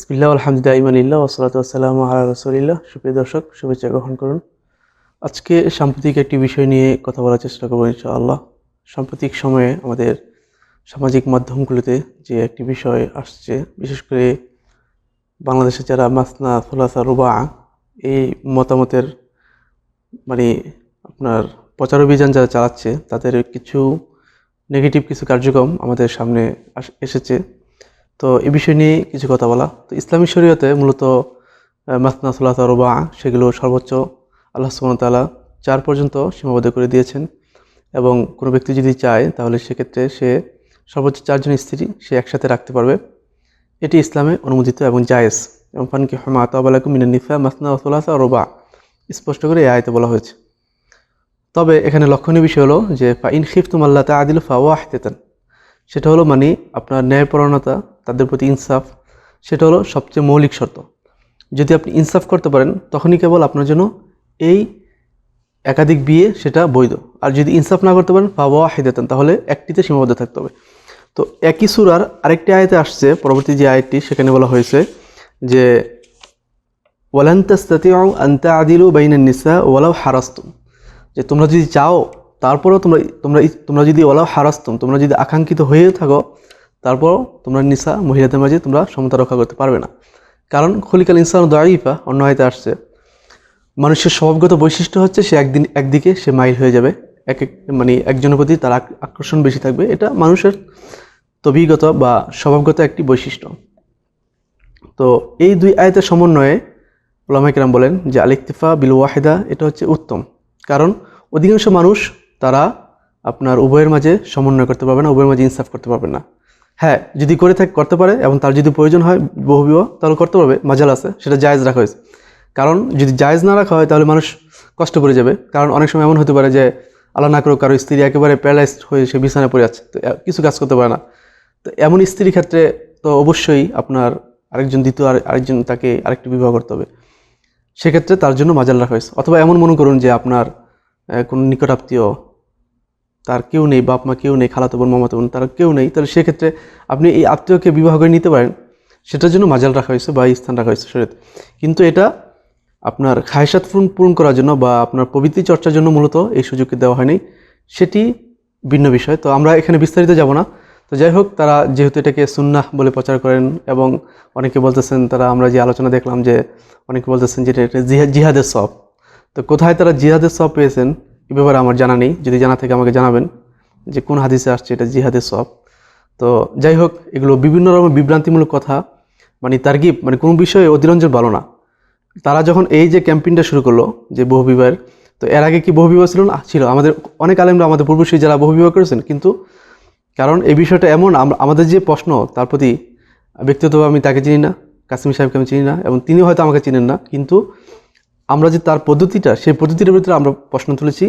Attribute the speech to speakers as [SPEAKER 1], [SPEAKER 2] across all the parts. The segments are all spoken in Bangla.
[SPEAKER 1] ইসমিল্লা আলহামদুলিল্লাহ, ইমানিল্লাহ ওসলাত আসসালাম আল্লাহ রসুলিল্লাহ। সুপ্রিয় দর্শক, শুভেচ্ছা গ্রহণ করুন। আজকে সাম্প্রতিক একটি বিষয় নিয়ে কথা বলার চেষ্টা করব ইনশাআল্লাহ। সাম্প্রতিক সময়ে আমাদের সামাজিক মাধ্যমগুলোতে যে একটি বিষয় আসছে, বিশেষ করে বাংলাদেশে যারা মাসনা থোলাসা রুবা, এই মতামতের মানে আপনার প্রচার অভিযান যারা চালাচ্ছে, তাদের কিছু নেগেটিভ কিছু কার্যক্রম আমাদের সামনে এসেছে। তো এই বিষয় নিয়ে কিছু কথা বলা। তো ইসলামী শরীয়তে মূলত মাসনা, সুলাত রবা সেগুলো সর্বোচ্চ আল্লাহ সুমতালা চার পর্যন্ত সীমাবদ্ধ করে দিয়েছেন। এবং কোনো ব্যক্তি যদি চায়, তাহলে সেক্ষেত্রে সে সর্বোচ্চ চারজন স্ত্রী সে একসাথে রাখতে পারবে। এটি ইসলামে অনুমোদিত এবং জায়েজ। এবং ফানকি হমা আতাবালাকুম মিনান নিফা মাসনা সুলাসা রবা স্পষ্ট করে এ আয়তে বলা হয়েছে। তবে এখানে লক্ষণীয় বিষয় হলো যে ফা ইন খিফতুম আল্লাহ তা আদিল ফা ওয়াহতেতান সেটা হলো মানে আপনার ন্যায়পরণতা তাদের প্রতি ইনসাফ, সেটা হলো সবচেয়ে মৌলিক শর্ত। যদি আপনি ইনসাফ করতে পারেন, তখনই কেবল আপনার জন্য এই একাধিক বিয়ে সেটা বৈধ। আর যদি ইনসাফ না করতে পারেন বাবা হেদাতেন তাহলে একটিতে সীমাবদ্ধ থাকতে হবে। তো একই সুরার আরেকটি আয়তে আসছে, পরবর্তী যে আয়টি সেখানে বলা হয়েছে যে, ওয়ালান তাস্তাতিউ আন তাআদিলু বাইনান নিসা ওয়ালাউ হারাস্তুম। যে তোমরা যদি চাও, তারপরেও তোমরা তোমরা তোমরা যদি ওলাও হারাস্তুম, তোমরা যদি আকাঙ্ক্ষিত হয়ে থাকো তারপরও তোমরা নিসা, মহিলাদের মাঝে তোমরা সমতা রক্ষা করতে পারবে না। কারণ খলিকাল ইনসান দাইফা অন্য আয়তে আসছে, মানুষের স্বভাবগত বৈশিষ্ট্য হচ্ছে সে একদিন একদিকে সে মাইল হয়ে যাবে, এক এক মানে একজনের প্রতি তার আকর্ষণ বেশি থাকবে। এটা মানুষের তবিগত বা স্বভাবগত একটি বৈশিষ্ট্য। তো এই দুই আয়তের সমন্বয়ে ওলামাইকরাম বলেন যে আল ইকতিফা বিল ওয়াহেদা এটা হচ্ছে উত্তম। কারণ অধিকাংশ মানুষ তারা আপনার উভয়ের মাঝে সমন্বয় করতে পারবে না, উভয়ের মাঝে ইনসাফ করতে পারবে না। হ্যাঁ যদি করে থাকে, করতে পারে এবং তার যদি প্রয়োজন হয়, বহুবিবাহ তাহলে করতে পারবে, মাজাল আছে, সেটা জায়েজ রাখা হয়েছে। কারণ যদি জায়েজ না রাখা হয়, তাহলে মানুষ কষ্ট পড়ে যাবে। কারণ অনেক সময় এমন হতে পারে যে আল্লাহ না করুক, কারও স্ত্রী একেবারে প্যারালাইজড হয়ে সে বিছানায় পড়ে যাচ্ছে, তো কিছু কাজ করতে পারে না। তো এমন স্ত্রীর ক্ষেত্রে তো অবশ্যই আপনার আরেকজন দ্বিতীয় আর আরেকজন তাকে আরেকটি বিবাহ করতে হবে। সেক্ষেত্রে তার জন্য মাজাল রাখা হয়েছে। অথবা এমন মনে করুন যে আপনার কোনো নিকট আত্মীয় তার কেউ নেই, বাপ মা কেউ নেই, খালাতো বোন, মামাতো বোন, তার কেউ নেই, তাহলে সেক্ষেত্রে আপনি এই আত্মীয়কে বিবাহ করে নিতে পারেন। সেটার জন্য মাজাল রাখা হয়েছে বা স্থান রাখা হয়েছে শরীয়তে। কিন্তু এটা আপনার খায়সাত পূরণ পূরণ করার জন্য বা আপনার প্রবৃত্তি চর্চার জন্য মূলত এই সুযোগকে দেওয়া হয়নি। সেটি ভিন্ন বিষয়। তো আমরা এখানে বিস্তারিত যাব না। তো যাই হোক, তারা যেহেতু এটাকে সুন্নাহ বলে প্রচার করেন এবং অনেকে বলতেছেন, তারা আমরা যে আলোচনা দেখলাম যে অনেকে বলতেছেন যে এটা জিহা জিহাদের সব তো কোথায় তারা জিহাদের সব পেয়েছেন? এ ব্যাপারে আমার জানা নেই, যদি জানা থাকে আমাকে জানাবেন যে কোন হাদিসে আসছে এটা জিহাদের সব তো যাই হোক, এগুলো বিভিন্ন রকমের বিভ্রান্তিমূলক কথা মানে তার্গিব মানে কোনো বিষয়ে অধিরঞ্জন ভালো না। তারা যখন এই যে ক্যাম্পেইনটা শুরু করল, যে বহুবিবাহের তো এর আগে কি বহুবিবাহ ছিল? না, ছিল। আমাদের অনেক আলেমরা আমাদের পূর্বশ্রী যারা বহুবিবাহ করেছেন, কিন্তু কারণ এই বিষয়টা এমন আমাদের যে প্রশ্ন, তার প্রতি ব্যক্তিগতভাবে আমি তাকে চিনি না, কাসিম সাহেবকে আমি চিনি না, এবং তিনি হয়তো আমাকে চিনেন না, কিন্তু আমরা যে তার পদ্ধতিটা, সেই পদ্ধতির ভিতরে আমরা প্রশ্ন তুলেছি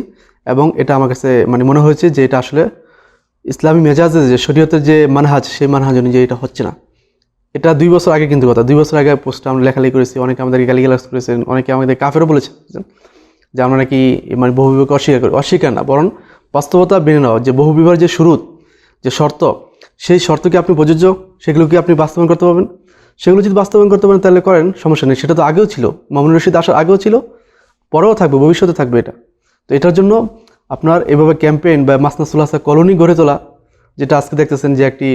[SPEAKER 1] এবং এটা আমার কাছে মানে মনে হয়েছে যে এটা আসলে ইসলামী মেজাজে যে শরীয়তের যে মানহাজ, সেই মানহাজ অনুযায়ী এটা হচ্ছে না। এটা দুই বছর আগে কিন্তু কথা, দুই বছর আগে পোস্টটা আমরা লেখালেখি করেছি, অনেকে আমাদেরকে গালিগালাজ করেছেন, অনেকে আমাদের কাফেরও বলেছেন যে আমরা নাকি মানে বহু বহুবিবাহকে অস্বীকার করি। অস্বীকার না, বরং বাস্তবতা মেনে নেওয়া যে বহুবিবাহের যে শুরু যে শর্ত, সেই শর্ত কি আপনি প্রযোজ্য? সেগুলো কি আপনি বাস্তবায়ন করতে পারবেন? সেগুলো যদি বাস্তবায়ন করতে পারেন, তাহলে করেন, সমস্যা নেই। সেটা তো আগেও ছিল। মামুন রশিদ আসার আগেও ছিল, পরেও থাকবে, ভবিষ্যতে থাকবে এটা। তো এটার জন্য আপনার এভাবে ক্যাম্পেইন বা মাসনা সুলাসা কলোনি গড়ে তোলা, যেটা আজকে দেখতেছেন যে একটি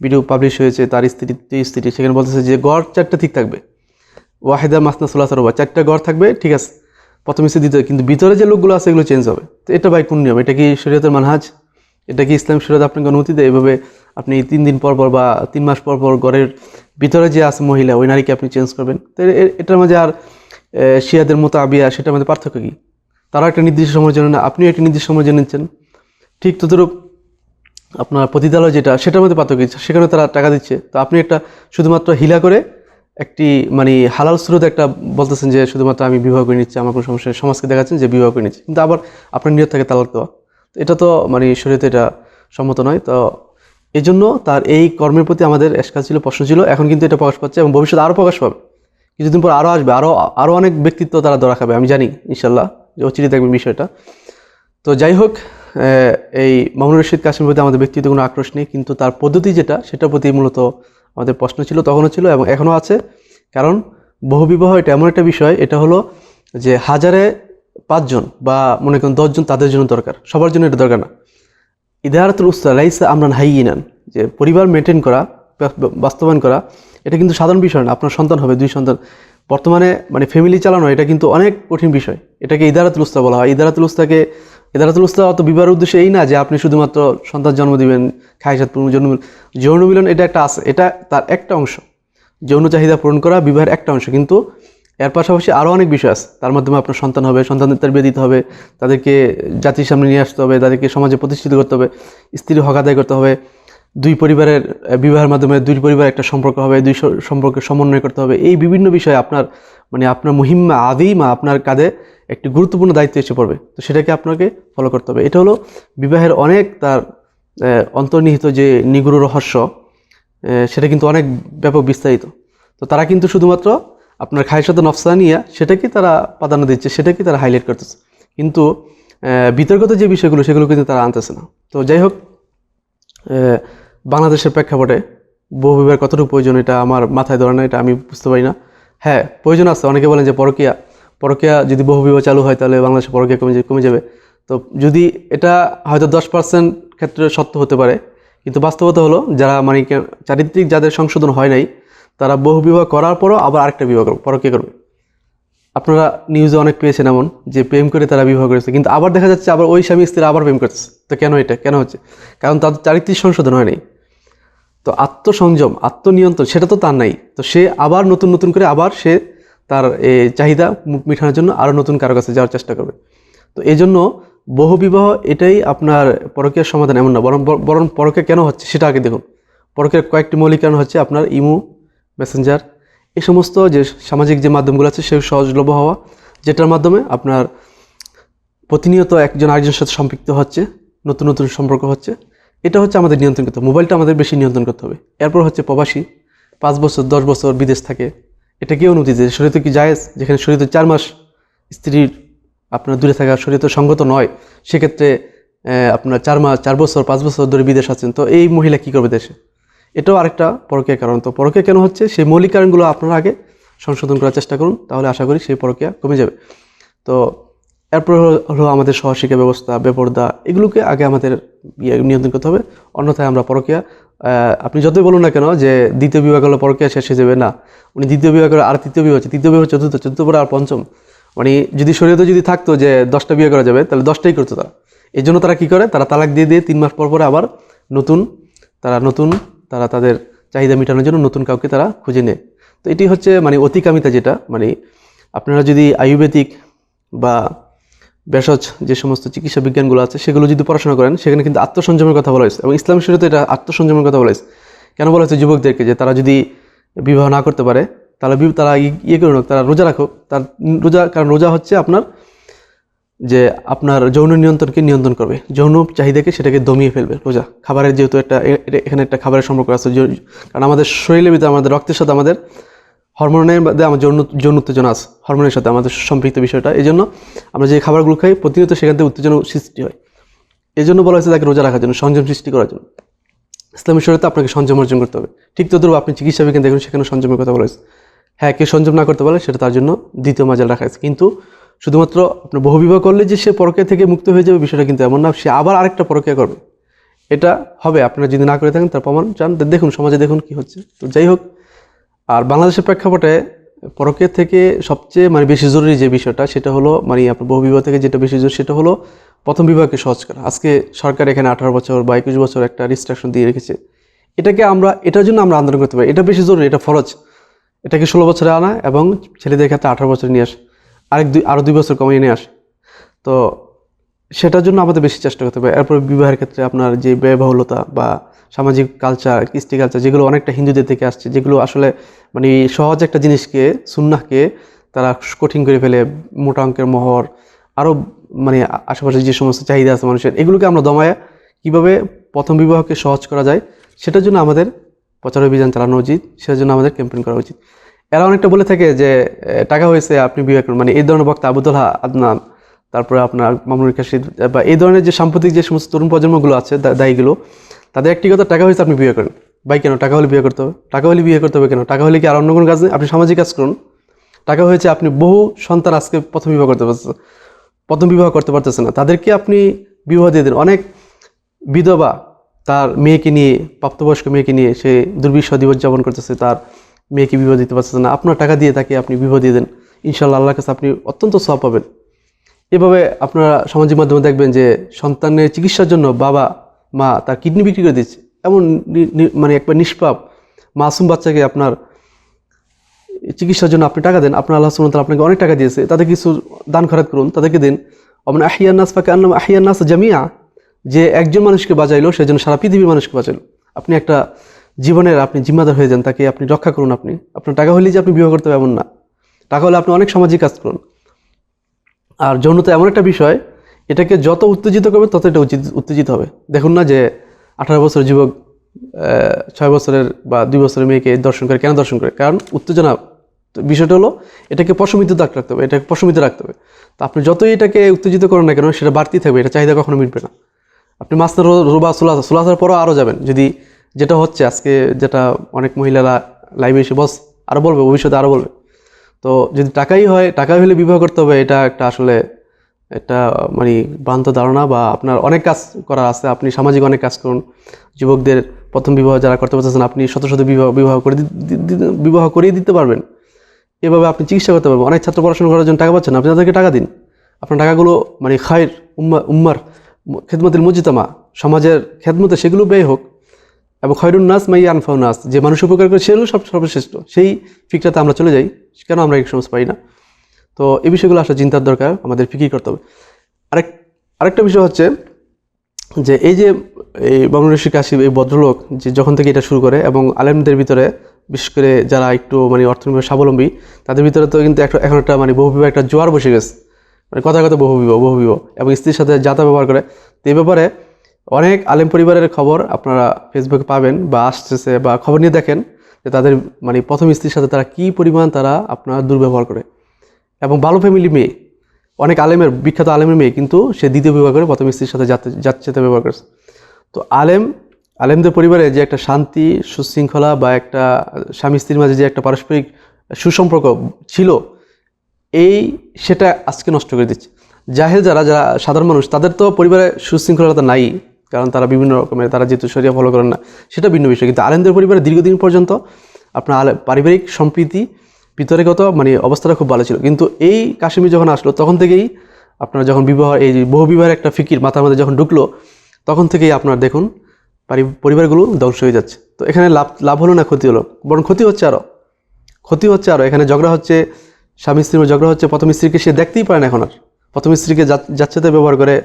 [SPEAKER 1] ভিডিও পাবলিশ হয়েছে, তার স্ত্রী স্ত্রী সেখানে বলতেছে যে গড় চারটা ঠিক থাকবে। ওয়াহেদা মাসনা সুলাসা রোবা চারটা গড় থাকবে, ঠিক আছে। প্রথম স্ত্রী দিতে কিন্তু ভিতরে যে লোকগুলো আছে, এগুলো চেঞ্জ হবে। তো এটা ভাই কোন নিয়ম? এটা কি শরীয়তের মানহাজ? এটা কি ইসলাম শরীয়ত আপনাকে অনুমতি দেয় এভাবে আপনি তিন দিন পর পর বা তিন মাস পর পর ঘরের ভিতরে যে আছে মহিলা, ওই নারীকে আপনি চেঞ্জ করবেন। তো এটার মাঝে আর শিয়াদের মতো আবিয়া, সেটার মধ্যে পার্থক্য কী? তারা একটা নির্দিষ্ট সময়ের জন্য না, আপনিও একটা নির্দিষ্ট সময় জেনে নিচ্ছেন। ঠিক ততরূপ আপনার প্রতিদালয় যেটা, সেটার মধ্যে পার্থক্য? সেখানে তারা টাকা দিচ্ছে। তো আপনি একটা শুধুমাত্র হিলা করে একটি মানে হালাল স্রোত একটা বলতেছেন যে শুধুমাত্র আমি বিবাহ করে নিচ্ছি, আমার কোনো সমস্যা সমাজকে দেখাচ্ছেন যে বিবাহ করে নিচ্ছি। কিন্তু আবার আপনার নিয়ত থাকে তালাক দেওয়া। তো এটা তো মানে শরীয়তে এটা সম্মত নয়। তো এই জন্য তার এই কর্মের প্রতি আমাদের এসকাল ছিল, প্রশ্ন ছিল। এখন কিন্তু এটা প্রকাশ পাচ্ছে এবং ভবিষ্যতে আরও প্রকাশ পাবে। কিছুদিন পর আরও আসবে, আরও আরও অনেক ব্যক্তিত্ব তারা ধরা খাবে, আমি জানি, ইনশাল্লাহ। যে অচিরে দেখবেন বিষয়টা। তো যাই হোক এই মামুনুর রশিদ কাসিমের প্রতি আমাদের ব্যক্তিগত কোনো আক্রোশ নেই, কিন্তু তার পদ্ধতি যেটা, সেটার প্রতি মূলত আমাদের প্রশ্ন ছিল, তখনও ছিল এবং এখনও আছে। কারণ বহুবিবাহ এটা এমন একটা বিষয়, এটা হলো যে হাজারে পাঁচজন বা মনে করেন দশজন তাদের জন্য দরকার, সবার জন্য এটা দরকার না। ইদারাতুল উস্তা লাইসা আমরান হাইইনান যে পরিবার মেনটেন করা বাস্তবায়ন করা, এটা কিন্তু সাধারণ বিষয় না, আপনার সন্তান হবে, দুই সন্তান। বর্তমানে মানে ফ্যামিলি চালানো, এটা কিন্তু অনেক কঠিন বিষয়। এটাকে ইদারাতুল উস্তা বলা হয়। ইদারাতুল উস্তাকে ইদারাতুল উস্তা অত বিবাহের উদ্দেশ্য এই না যে আপনি শুধুমাত্র সন্তান জন্ম দিবেন খাইসাত পূর্ণ জন্ম যৌন মিলন এটা একটা আছে, এটা তার একটা অংশ। যৌন চাহিদা পূরণ করা বিবাহের একটা অংশ, কিন্তু এর পাশাপাশি আরও অনেক বিষয় আছে। তার মাধ্যমে আপনার সন্তান হবে, সন্তানদের তার দিতে হবে, তাদেরকে জাতির সামনে নিয়ে আসতে হবে, তাদেরকে সমাজে প্রতিষ্ঠিত করতে হবে, স্ত্রীর হক আদায় করতে হবে, দুই পরিবারের বিবাহের মাধ্যমে দুই পরিবার একটা সম্পর্ক হবে, দুই সম্পর্কে সমন্বয় করতে হবে। এই বিভিন্ন বিষয়ে আপনার মানে আপনার মুহিম্মা আদিমা আপনার কাঁধে একটি গুরুত্বপূর্ণ দায়িত্ব এসে পড়বে। তো সেটাকে আপনাকে ফলো করতে হবে। এটা হলো বিবাহের অনেক তার অন্তর্নিহিত যে নিগুড় রহস্য সেটা কিন্তু অনেক ব্যাপক বিস্তারিত। তো তারা কিন্তু শুধুমাত্র আপনার খায়সাত নফসানিয়া সেটাকে তারা প্রাধান্য দিচ্ছে সেটাকে তারা হাইলাইট করতেছে। কিন্তু বিতর্কিত যে বিষয়গুলো, সেগুলো কিন্তু তারা আনতেছে না। তো যাই হোক বাংলাদেশের প্রেক্ষাপটে বহু বিবাহের কতটুকু প্রয়োজন এটা আমার মাথায় ধরে না, এটা আমি বুঝতে পারি না। হ্যাঁ প্রয়োজন আছে। অনেকে বলেন যে পরকিয়া পরকিয়া যদি বহু বিবাহ চালু হয় তাহলে বাংলাদেশে পরকিয়া কমে কমে যাবে। তো যদি এটা হয়তো দশ পার্সেন্ট ক্ষেত্রে সত্য হতে পারে, কিন্তু বাস্তবতা হলো যারা মানে চারিত্রিক যাদের সংশোধন হয় নাই তারা বহু বিবাহ করার পরও আবার আরেকটা বিবাহ করবে। পরকিয়া করবে? আপনারা নিউজে অনেক পেয়েছেন এমন যে প্রেম করে তারা বিবাহ করেছে, কিন্তু আবার দেখা যাচ্ছে আবার ওই স্বামী স্ত্রী আবার প্রেম করছে। তো কেন এটা? কেন হচ্ছে? কারণ তাদের চারিত্রিক সংশোধন হয়নি। তো আত্মসংযম, আত্মনিয়ন্ত্রণ, সেটা তো তার নাই। তো সে আবার নতুন নতুন করে আবার সে তার চাহিদা মিঠানোর জন্য আরও নতুন কারও কাছে যাওয়ার চেষ্টা করবে। তো এই জন্য বহু বিবাহ এটাই আপনার পরকীয়ার সমাধান, এমন না। বরং বরং পরকে কেন হচ্ছে সেটা আগে দেখুন। পরকের কয়েকটি মৌলিক কারণ হচ্ছে আপনার ইমু মেসেঞ্জার এই সমস্ত যে সামাজিক যে মাধ্যমগুলো আছে সেগুলো সহজলভ্য হওয়া, যেটার মাধ্যমে আপনার প্রতিনিয়ত একজন আরেকজনের সাথে সম্পৃক্ত হচ্ছে, নতুন নতুন সম্পর্ক হচ্ছে, এটা হচ্ছে আমাদের নিয়ন্ত্রণ করতে হবে। মোবাইলটা আমাদের বেশি নিয়ন্ত্রণ করতে হবে। এরপর হচ্ছে প্রবাসী, পাঁচ বছর, দশ বছর বিদেশ থাকে, এটা কি অনুমতি যে শরীরে কি জায়েজ? যেখানে শরীরে চার মাস স্ত্রীর আপনার দূরে থাকা শরীরে সঙ্গত নয়, সেক্ষেত্রে আপনার চার মাস, চার বছর, পাঁচ বছর ধরে বিদেশ আছেন, তো এই মহিলা কি করবে দেশে? এটাও আরেকটা পরকীয়া কারণ। তো পরকীয়া কেন হচ্ছে? সেই মৌলিক কারণগুলো আপনারা আগে সংশোধন করার চেষ্টা করুন, তাহলে আশা করি সেই পরকীয়া কমে যাবে। তো এরপর হলো- হলো আমাদের সহশিক্ষা ব্যবস্থা, বেপর্দা, এগুলোকে আগে আমাদের ইয়ে নিয়ন্ত্রণ করতে হবে। অন্যথায় আমরা পরকীয়া আপনি যতই বলুন না কেন যে দ্বিতীয় বিভাগ হলো পরকীয়া, শেষ হয়ে যাবে, না। উনি দ্বিতীয় বিভাগ করে আর তৃতীয় বিভাগ হচ্ছে, তৃতীয় বিভাগ চতুর্থ চতুর্থ পরে আর পঞ্চম। মানে যদি শরীয়তে যদি থাকতো যে দশটা বিয়ে করা যাবে, তাহলে দশটাই করতো তারা। এই জন্য তারা কী করে? তারা তালাক দিয়ে দিয়ে তিন মাস পর পরে আবার নতুন, তারা নতুন তারা তাদের চাহিদা মেটানোর জন্য নতুন কাউকে তারা খুঁজে নেয়। তো এটি হচ্ছে মানে অতিকামিতা যেটা মানে আপনারা যদি আয়ুর্বেদিক বা ভেষজ যে সমস্ত চিকিৎসা বিজ্ঞানগুলো আছে, সেগুলো যদি পড়াশোনা করেন, সেখানে কিন্তু আত্মসংযমের কথা বলা হয়েছে এবং ইসলাম শরীয়তে এটা আত্মসংযমের কথা বলা হয়েছে। কেন বলা হয়েছে যুবকদেরকে যে তারা যদি বিবাহ না করতে পারে তাহলে তারা ইয়ে করুন তারা রোজা রাখুক, তার রোজা কারণ রোজা হচ্ছে আপনার যে আপনার যৌন নিয়ন্ত্রণকে নিয়ন্ত্রণ করবে। যৌন চাহিদাকে সেটাকে দমিয়ে ফেলবে। রোজা, খাবারের যেহেতু একটা এখানে একটা খাবারের সম্পর্ক আছে কারণ আমাদের শরীরের ভিতরে আমাদের রক্তের সাথে আমাদের হরমোনের মধ্যে আমার যৌন যৌন উত্তেজনা আছে, হরমোনের সাথে আমাদের সম্পৃক্ত বিষয়টা। এই জন্য আমরা যে খাবারগুলো খাই, প্রতিনিয়ত সেখান থেকে উত্তেজনা সৃষ্টি হয়। এই জন্য বলা হয়েছে তাকে রোজা রাখার জন্য, সংযম সৃষ্টি করার জন্য। ইসলামী শরীয়তে আপনাকে সংযম অর্জন করতে হবে। ঠিক তদ্রুপ আপনি চিকিৎসা বিজ্ঞান দেখুন, সেখানে সংযমের কথা বলা হয়েছে। হ্যাঁ কে সংযম না করতে পারে সেটা তার জন্য দ্বিতীয় মাজাল রাখা আছে কিন্তু শুধুমাত্র আপনার বহুবিবাহ করলে যে সে পরকে থেকে মুক্ত হয়ে যাবে বিষয়টা কিন্তু এমন না, সে আবার আরেকটা পরকিয়া করবে। এটা হবে, আপনারা যদি না করে থাকেন তার প্রমাণ চান। দেখুন, সমাজে দেখুন কি হচ্ছে। তো যাই হোক, আর বাংলাদেশের প্রেক্ষাপটে পরকের থেকে সবচেয়ে মানে বেশি জরুরি যে বিষয়টা, সেটা হলো মানে আপনার বহু বিবাহ থেকে যেটা বেশি জরুরি, সেটা হলো প্রথম বিবাহকে সহজ করা। আজকে সরকার এখানে আঠারো বছর বা একুশ বছর একটা রিস্ট্রাকশন দিয়ে রেখেছে। এটাকে আমরা, এটার জন্য আমরা আন্দোলন করতে পারি। এটা বেশি জরুরি, এটা ফরজ। এটাকে ষোলো বছরে আনা এবং ছেলেদের ক্ষেত্রে আঠারো বছর নিয়ে আসে আরেক দুই আরও দুই বছর কমিয়ে নিয়ে আসে। তো সেটার জন্য আমাদের বেশি চেষ্টা করতে হবে। এরপর বিবাহের ক্ষেত্রে আপনার যে ব্যয়বহুলতা বা সামাজিক কালচার কৃষ্টি কালচার যেগুলো অনেকটা হিন্দুদের থেকে আসছে, যেগুলো আসলে মানে সহজ একটা জিনিসকে, সুন্নাহকে তারা কঠিন করে ফেলে, মোটা অঙ্কের মোহর আরও মানে আশেপাশে যে সমস্ত চাহিদা আছে মানুষের, এগুলোকে আমরা দমায় কীভাবে প্রথম বিবাহকে সহজ করা যায়, সেটার জন্য আমাদের প্রচার অভিযান চালানো উচিত, সেটার জন্য আমাদের ক্যাম্পেইন করা উচিত। এরা অনেকটা বলে থাকে যে টাকা হয়েছে, আপনি বিয়ে করুন। মানে এই ধরনের বক্তা আবুদুল্লাহ আদনান, তারপরে আপনার মামুনুর কাশিদ বা এই ধরনের যে সাম্প্রতিক যে সমস্ত তরুণ প্রজন্মগুলো আছে দায়ীগুলো, তাদের একটি কথা, টাকা হয়েছে, আপনি বিয়ে করেন। ভাই, কেন? টাকা হলে বিয়ে করতে হবে। টাকা হলে বিয়ে করতে হবে কেন? টাকা হলে কি আর অন্য কোনো কাজ নেই? আপনি সামাজিক কাজ করুন। টাকা হয়েছে, আপনি বহু সন্তান আজকে প্রথম বিবাহ করতে পারছে প্রথম বিবাহ করতে পারতেছে না। তাদেরকে আপনি বিবাহ দিয়ে দিন। অনেক বিধবা তার মেয়েকে নিয়ে, প্রাপ্তবয়স্ক মেয়েকে নিয়ে সে দুর্বিষহ দিবস যাপন করতেছে, তার মেয়েকে বিবাহ দিতে পারতেছে না। আপনার টাকা দিয়ে তাকে আপনি বিবাহ দিয়ে দেন। ইনশাল্লাহ আল্লাহর কাছে আপনি অত্যন্ত সব পাবেন। এভাবে আপনারা সামাজিক মাধ্যমে দেখবেন যে সন্তানের চিকিৎসার জন্য বাবা, মা তার কিডনি বিক্রি করে দিচ্ছে। এমন মানে একবার নিষ্পাপ, মাসুম বাচ্চাকে আপনার চিকিৎসার জন্য আপনি টাকা দেন। আপনার আল্লাহ সুমতাল আপনাকে অনেক টাকা দিয়েছে। তাদের কিছু দান খরাত করুন, তাদেরকে দিন। আপনার আহিয়ান নাস পাকে আন্নাম আহিয়ান নাস জামিয়া, যে একজন মানুষকে বাঁচাইলো সেজন্য সারা পৃথিবীর মানুষকে বাঁচাইলো। আপনি একটা জীবনের আপনি জিম্মাদার হয়ে যান, তাকে আপনি রক্ষা করুন আপনি। আপনার টাকা হলেই যে আপনি বিবাহ করতে এমন না। টাকা হলে আপনি অনেক সামাজিক কাজ করুন। আর যৌনতা এমন একটা বিষয়, এটাকে যত উত্তেজিত করবে তত এটা উচিত- উত্তেজিত হবে। দেখুন না যে আঠারো বছর যুবক ছয় বছরের বা দুই বছরের মেয়েকে দর্শন করে, কেন দর্শন করে? কারণ উত্তেজনা বিষয়টা হলো, এটাকে পশমিত দাগ রাখতে হবে, এটাকে পশমিত রাখতে হবে। তো আপনি যতই এটাকে উত্তেজিত করেন না কেন, সেটা বাড়তি থাকবে, এটা চাহিদা কখনো মিটবে না। আপনি মাস্টার রোবা সুলাসা, সুলাসার পরও আরও যাবেন। যদি যেটা হচ্ছে আজকে যেটা অনেক মহিলারা লাইভে এসে বস আরও বলবে, ভবিষ্যতে আরও বলবে। তো যদি টাকাই হয়, টাকা হলে বিবাহ করতে হবে, এটা একটা আসলে একটা মানে ভ্রান্ত ধারণা বা আপনার অনেক কাজ করার আছে। আপনি সামাজিক অনেক কাজ করুন। যুবকদের প্রথম বিবাহ যারা করতে পারতেছেন আপনি শত শত বিবাহ বিবাহ করে বিবাহ করিয়ে দিতে পারবেন। এভাবে আপনি চিকিৎসা করতে পারবেন। অনেক ছাত্র পড়াশোনা করার জন্য টাকা পাচ্ছেন আপনি তাদেরকে টাকা দিন। আপনার টাকাগুলো মানে খায়ের, উম্মা, উম্মার খেদমতের মজিতামা, সমাজের খেদমতে সেগুলো ব্যয় হোক। এবং খয়রুন নাস মাই আনফাউ নাস, যে মানুষ উপকার করে সেগুলো সব সর্বশ্রেষ্ঠ। সেই ফিকটাতে আমরা চলে যাই, কেন আমরা এই সমস্ত পাই না? তো এই বিষয়গুলো আসলে চিন্তার দরকার, আমাদের ফিকির করতে হবে। আরেক, আরেকটা বিষয় হচ্ছে যে এই যে, এই বাংলাদেশি কাশিব এই ভদ্রলোক যে যখন থেকে এটা শুরু করে এবং আলেমদের ভিতরে, বিশেষ করে যারা একটু মানে অর্থনৈতিক স্বাবলম্বী, তাদের ভিতরে তো কিন্তু একটা, এখন একটা মানে বহুবিবাহ, একটা জোয়ার বসে গেছে। মানে কথা কথা বহুবিবাহ বহুবিবাহ এবং স্ত্রীর সাথে যাতা ব্যবহার করে। তো এই ব্যাপারে অনেক আলেম পরিবারের খবর আপনারা ফেসবুকে পাবেন বা আসতেছে বা খবর নিয়ে দেখেন যে তাদের মানে প্রথম স্ত্রীর সাথে তারা কী পরিমাণ তারা আপনার দুর্ব্যবহার করে। এবং ভালো ফ্যামিলি মেয়ে, অনেক আলেমের, বিখ্যাত আলেমের মেয়ে কিন্তু সে দ্বিতীয় বিবাহ করে প্রথম স্ত্রীর সাথে যাতে যাচ্ছে ব্যবহার করেছে। তো আলেম, আলেমদের পরিবারে যে একটা শান্তি, সুশৃঙ্খলা বা একটা স্বামী স্ত্রীর মাঝে যে একটা পারস্পরিক সুসম্পর্ক ছিল, এই সেটা আজকে নষ্ট করে দিচ্ছে। জাহেল যারা যারা সাধারণ মানুষ, তাদের তো পরিবারে সুশৃঙ্খলতা নাই। কারণ তারা বিভিন্ন রকমের, তারা যেহেতু শরিয়া ফলো করেন না, সেটা ভিন্ন বিষয়। কিন্তু আলেমদের পরিবারে দীর্ঘদিন পর্যন্ত আপনার আলে- পারিবারিক সম্প্রীতি ভিতরেগত মানে অবস্থাটা খুব ভালো ছিল। কিন্তু এই কাশ্মীর যখন আসলো, তখন থেকেই আপনার যখন বিবাহ, এই বহু বিবাহের একটা ফিকির মাথার মধ্যে যখন ঢুকলো, তখন থেকেই আপনার দেখুন পারি- পরিবারগুলো ধ্বংস হয়ে যাচ্ছে। তো এখানে লাভ লাভ হলো না, ক্ষতি হলো। বরং ক্ষতি হচ্ছে আরও ক্ষতি হচ্ছে আরও এখানে ঝগড়া হচ্ছে স্বামী স্ত্রীর ঝগড়া হচ্ছে, প্রথম স্ত্রীকে সে দেখতেই পারে না এখন আর। প্রথম স্ত্রীকে যা- যাচ্ছেতে ব্যবহার করে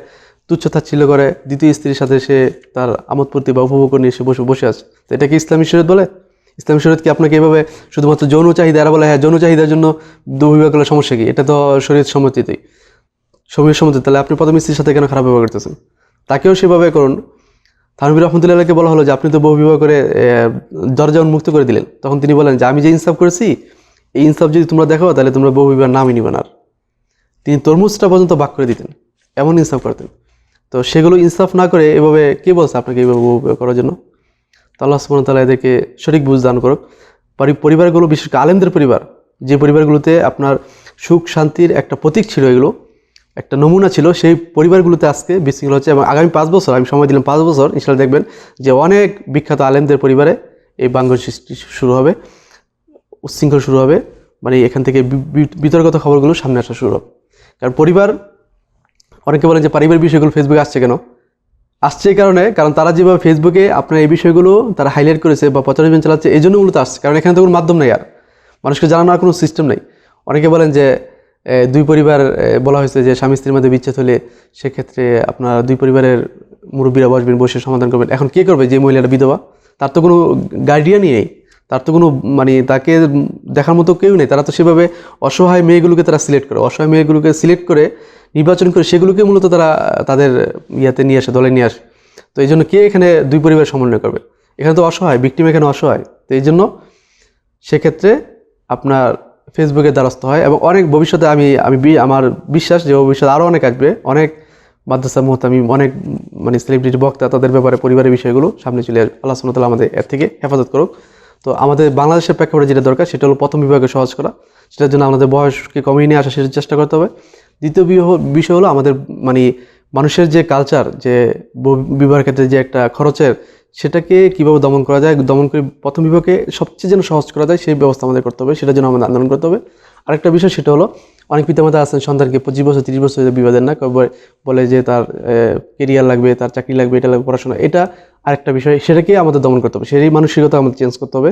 [SPEAKER 1] তুচ্ছ তাচ্ছিল্য করে দ্বিতীয় স্ত্রীর সাথে সে তার আমোদ প্রতি বা উপভোগ নিয়ে সে বসে বসে আছে। তো এটা কি ইসলামী শরীয়ত বলে? ইসলামী শরীয়ত কি আপনাকে এভাবে শুধুমাত্র যৌন চাহিদা এরা বলে হ্যাঁ যৌন চাহিদার জন্য দুবিবাহ করলে সমস্যা কি? এটা তো শরীয়ত সম্মতিতেই। সময়ের সম্মতি তাহলে আপনি প্রথম স্ত্রীর সাথে কেন খারাপ ব্যবহার করতেছেন? তাকেও সেভাবে করুন। থানবির রহমতুল্লাহকে বলা হলো যে, আপনি তো বহু বিবাহ করে দরজা উন্মুক্ত করে দিলেন। তখন তিনি বলেন যে, আমি যে ইনসাফ করেছি, এই ইনসাফ যদি তোমরা দেখো, তাহলে তোমরা বহু বিবাহ নামই নিবে না আর। তিনি তরমুজটা পর্যন্ত বাক করে দিতেন। এমন ইনসাফ করতেন। তো সেগুলো ইনসাফ না করে এভাবে, কে বলছে আপনাকে এইভাবে করার জন্য? তো আল্লাহ ওয়া তাআলা এদেরকে সঠিক বুঝ দান করুক। পরি- পরিবারগুলো, বিশেষ করে আলেমদের পরিবার, যে পরিবারগুলোতে আপনার সুখ শান্তির একটা প্রতীক ছিল এগুলো, একটা নমুনা ছিল, সেই পরিবারগুলোতে আজকে বিশৃঙ্খল হচ্ছে এবং আগামী পাঁচ বছর, আমি সময় দিলাম পাঁচ বছর ইনশাল্লাহ দেখবেন যে অনেক বিখ্যাত আলেমদের পরিবারে এই বাঙ্গর সৃষ্টি শুরু হবে, উচ্ছৃঙ্খল শুরু হবে মানে এখান থেকে বিতর্কত খবরগুলো সামনে আসা শুরু হবে। কারণ পরিবার অনেকে বলেন যে পারিবারিক বিষয়গুলো ফেসবুকে আসছে কেন? আসছে এই কারণে, কারণ তারা যেভাবে ফেসবুকে আপনার এই বিষয়গুলো তারা হাইলাইট করেছে বা প্রচার অভিযান চালাচ্ছে, এই জন্য মূলত আসছে। কারণ এখানে তো কোনো মাধ্যম নেই আর। মানুষকে জানানোর কোনো সিস্টেম নেই। অনেকে বলেন যে দুই পরিবার বলা হয়েছে যে স্বামী স্ত্রীর মধ্যে বিচ্ছেদ হলে সেক্ষেত্রে আপনার দুই পরিবারের মুরব্বীরা বসবেন, বসে সমাধান করবেন। এখন কে করবে যে মহিলাটা বিধবা? তার তো কোনো গার্ডিয়ানই নেই। তার তো কোনো মানে তাকে দেখার মতো কেউ নেই। তারা তো সেভাবে অসহায় মেয়েগুলোকে তারা সিলেক্ট করে। অসহায় মেয়েগুলোকে সিলেক্ট করে নির্বাচন করে সেগুলোকে মূলত তারা, তাদের ইয়াতে নিয়ে আসে, দলে নিয়ে আসে। তো এই জন্য কে এখানে দুই পরিবার সমন্বয় করবে? এখানে তো অসহায় বিক্টিম এখানে অসহায়। তো এই জন্য সেক্ষেত্রে আপনার ফেসবুকের দ্বারস্থ হয় এবং অনেক ভবিষ্যতে আমি আমি আমার বিশ্বাস যে ভবিষ্যতে আরও অনেক আসবে। অনেক মাদ্রাসা মোহতামিম অনেক মানে সেলিব্রিটি বক্তা তাদের ব্যাপারে, পরিবারের বিষয়গুলো সামনে চলে আসবে। আল্লাহ সুমতাল আমাদের এর থেকে হেফাজত করুক। তো আমাদের বাংলাদেশের প্রেক্ষাপটে যেটা দরকার সেটা হলো প্রথম বিভাগে সহজ করা। সেটার জন্য আমাদের বয়সকে কমিয়ে নিয়ে আসা সেটার চেষ্টা করতে হবে। দ্বিতীয় বিষয় হলো আমাদের মানে মানুষের যে কালচার যে বিবাহের ক্ষেত্রে যে একটা খরচের, সেটাকে কীভাবে দমন করা যায়? দমন করে প্রথম বিভাগে সবচেয়ে যেন সহজ করা যায় সেই ব্যবস্থা আমাদের করতে হবে, সেটার জন্য আমাদের আন্দোলন করতে হবে। আরেকটা বিষয় সেটা হলো, অনেক পিতামাতা আছেন সন্তানকে পঁচিশ বছর, তিরিশ বছর বিবাহ দেন না বলে যে তার কেরিয়ার লাগবে, তার চাকরি লাগবে, এটা লাগবে, পড়াশোনা, এটা আরেকটা বিষয়, সেটাকে আমাদের দমন করতে হবে। সেই মানসিকতা আমাদের চেঞ্জ করতে হবে।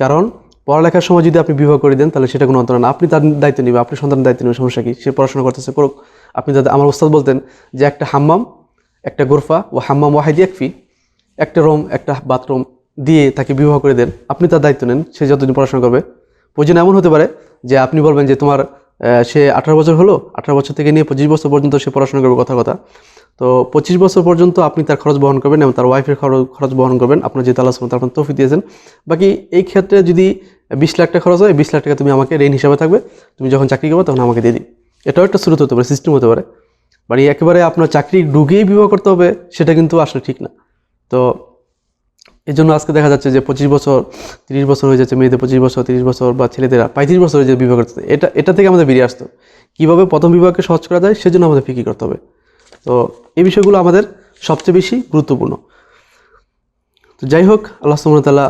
[SPEAKER 1] কারণ পড়ালেখার সময় যদি আপনি বিবাহ করে দেন, তাহলে সেটা কোনো অন্তর না। আপনি তার দায়িত্ব নেবেন, আপনি সন্তানের দায়িত্ব নেবেন, সমস্যা কি? সে পড়াশোনা করতেছে, করুক। আপনি যাতে, আমার ওস্তাদ বলতেন যে একটা হাম্মাম, একটা গোরফা, ও হাম্মাম ওয়াহিদ একফি একটা রুম, একটা বাথরুম দিয়ে তাকে বিবাহ করে দেন। আপনি তার দায়িত্ব নেন, সে যতদিন পড়াশোনা করবে। প্রয়োজন এমন হতে পারে যে আপনি বলবেন যে তোমার সে আঠারো বছর হলো, আঠারো বছর থেকে নিয়ে পঁচিশ বছর পর্যন্ত সে পড়াশোনা করবে, কথা কথা। তো পঁচিশ বছর পর্যন্ত আপনি তার খরচ বহন করবেন এবং তার ওয়াইফের খরচ খরচ বহন করবেন। আপনার যে ওয়া তাআলা তৌফিক দিয়েছেন। বাকি এই ক্ষেত্রে যদি বিশ লাখ টাকা খরচ হয়, বিশ লাখ টাকা তুমি আমাকে ঋণ হিসাবে থাকবে। তুমি যখন চাকরি করবে তখন আমাকে দিয়ে দিই এটাও একটা স্রোত হতে পারে সিস্টেম হতে পারে। মানে একেবারে আপনার চাকরি ঢুকেই বিবাহ করতে হবে, সেটা কিন্তু আসলে ঠিক না। তো এই জন্য আজকে দেখা যাচ্ছে যে পঁচিশ বছর, তিরিশ বছর হয়ে যাচ্ছে, মেয়েদের পঁচিশ বছর, তিরিশ বছর বা ছেলেদেরা পঁয়ত্রিশ বছর হয়ে যে বিবাহ করতে। এটা এটা থেকে আমাদের বেরিয়ে আসতো কীভাবে প্রথম বিবাহকে সহজ করা যায়, সেজন্য আমাদের ফিকি করতে হবে। তো এই বিষয়গুলো আমাদের সবচেয়ে বেশি গুরুত্বপূর্ণ। তো যাই হোক, আল্লাহ সুমতাল্লাহ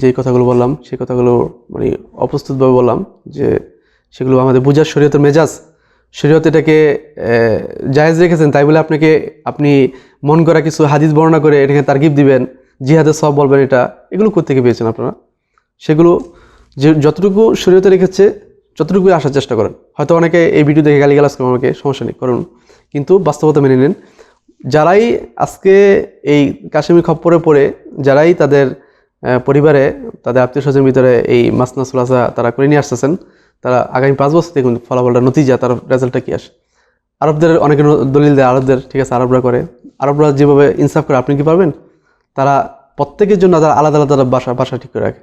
[SPEAKER 1] যে কথাগুলো বললাম, সেই কথাগুলো মানে অপ্রস্তুতভাবে বললাম যে সেগুলো আমাদের বুঝার শরীয়তের মেজাজ। শরীয়ত এটাকে জায়েজ রেখেছেন, তাই বলে আপনাকে, আপনি মন করা কিছু হাদিস বর্ণনা করে এটাকে তারগিব দিবেন, জিহাদের সব বলবেন এটা, এগুলো কোথেকে পেয়েছেন আপনারা? সেগুলো যে, যতটুকু শরীয়তে রেখেছে যতটুকু আসার চেষ্টা করেন। হয়তো অনেকে এই ভিডিও দেখে গালি গালাজ করেন, আমাকে সমস্যা নেই, করুন। কিন্তু বাস্তবতা মেনে নিন। যারাই আজকে এই কাশ্মীর খপ্পরে পড়ে, যারাই তাদের পরিবারে তাদের আত্মীয় স্বজনের ভিতরে এই মাসনা সুলাসা তারা করে নিয়ে আসতেছেন। তারা আগামী পাঁচ বছর দেখুন ফলাফলটা নতিজা, তার রেজাল্টটা কী আসে। আরবদের অনেকে দলিল দেয়, আরবদের, ঠিক আছে, আরবরা করে। আরবরা যেভাবে ইনসাফ করে, আপনি কি পারবেন? তারা প্রত্যেকের জন্য তারা আলাদা আলাদা বাসা বাসা ঠিক করে রাখে।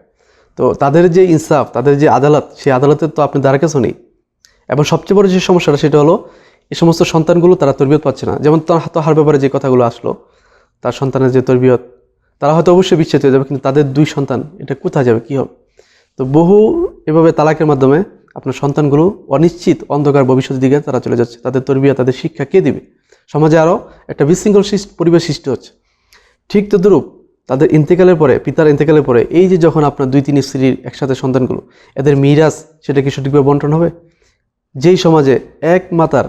[SPEAKER 1] তো তাদের যে ইনসাফ তাদের যে আদালত, সেই আদালতের তো আপনি দ্বারা কাছেও নেই। এবং সবচেয়ে বড় যে সমস্যাটা, সেটা হলো এই সমস্ত সন্তানগুলো তারা তরবিয়ত পাচ্ছে না। যেমন তার হাত হার ব্যাপারে যে কথাগুলো আসলো, তার সন্তানের যে তরবিয়ত তারা হয়তো অবশ্যই বিচ্ছেদ হয়ে যাবে, কিন্তু তাদের দুই সন্তান, এটা কোথায় যাবে, কী হবে? তো বহু এভাবে তালাকের মাধ্যমে আপনার সন্তানগুলো অনিশ্চিত অন্ধকার ভবিষ্যতের দিকে তারা চলে যাচ্ছে। তাদের তরবিয়া, তাদের শিক্ষা কে দিবে? সমাজে আরও একটা বিশৃঙ্খল পরিবেশ সৃষ্টি হচ্ছে। ঠিক তদ্রূপ তাদের ইন্তেকালের পরে, পিতার ইন্তেকালের পরে, এই যে যখন আপনার দুই, তিন স্ত্রীর একসাথে সন্তানগুলো, এদের মিরাজ সেটা কি সঠিকভাবে বন্টন হবে? যেই সমাজে এক মাতার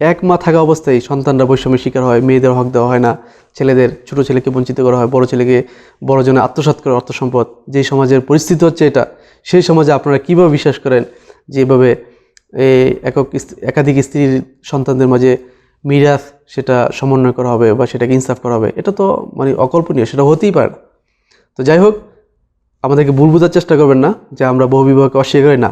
[SPEAKER 1] এক মা থাকা অবস্থায় সন্তানরা বৈষম্যের শিকার হয়, মেয়েদের হক দেওয়া হয় না, ছেলেদের, ছোট ছেলেকে বঞ্চিত করা হয়, বড় ছেলেকে বড় জনে আত্মসাৎ করে অর্থ সম্পদ। যেই সমাজের পরিস্থিতি হচ্ছে এটা, সেই সমাজে আপনারা কীভাবে বিশ্বাস করেন যে এভাবে এই একক একাধিক স্ত্রীর সন্তানদের মাঝে মিরাজ সেটা সমন্বয় করা হবে বা সেটাকে ইনসাফ করা হবে? এটা তো মানে অকল্পনীয়, সেটা হতেই পারে না। তো যাই হোক, আমাদেরকে ভুল বোঝার চেষ্টা করবেন না যে আমরা বহু বিবাহকে অস্বীকার করি না।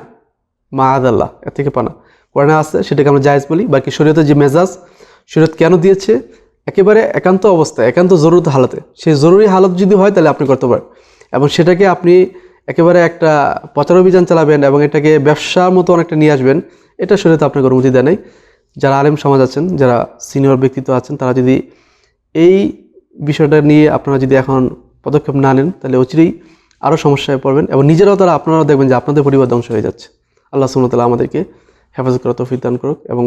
[SPEAKER 1] মা আদাল্লাহ, এর থেকে পানা। কোরআনে আছে, সেটাকে আমরা জায়েজ বলি। বাকি শরীয়তের যে মেজাজ, শরীয়ত কেন দিয়েছে? একেবারে একান্ত অবস্থায় একান্ত জরুরি হালাতে। সেই জরুরি হালত যদি হয়, তাহলে আপনি করতে পারেন। এবং সেটাকে আপনি একেবারে একটা প্রচার অভিযান চালাবেন এবং এটাকে ব্যবসার মতো অনেকটা নিয়ে আসবেন, এটা শরীয়তে আপনাকে অনুমতি দেয় নাই। যারা আলেম সমাজ আছেন, যারা সিনিয়র ব্যক্তিত্ব আছেন, তারা যদি এই বিষয়টা নিয়ে আপনারা যদি এখন পদক্ষেপ না নেন, তাহলে অচিরেই আরও সমস্যায় পড়বেন। এবং নিজেরাও তারা আপনারাও দেখবেন যে আপনাদের পরিবার ধ্বংস হয়ে যাচ্ছে। আল্লাহ সুমতাল্লাহ আমাদেরকে হেফাজত করা তৌফিক দান করুক এবং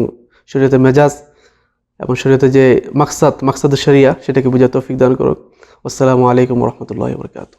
[SPEAKER 1] শরীয়তে মেজাজ এবং শরীয়তে যে মাকসাদ মাকসাদ শরিয়া, সেটাকে বুঝা তৌফিক দান করুক। আসসালামু আলাইকুম রহমতুল্লাহ বরকাত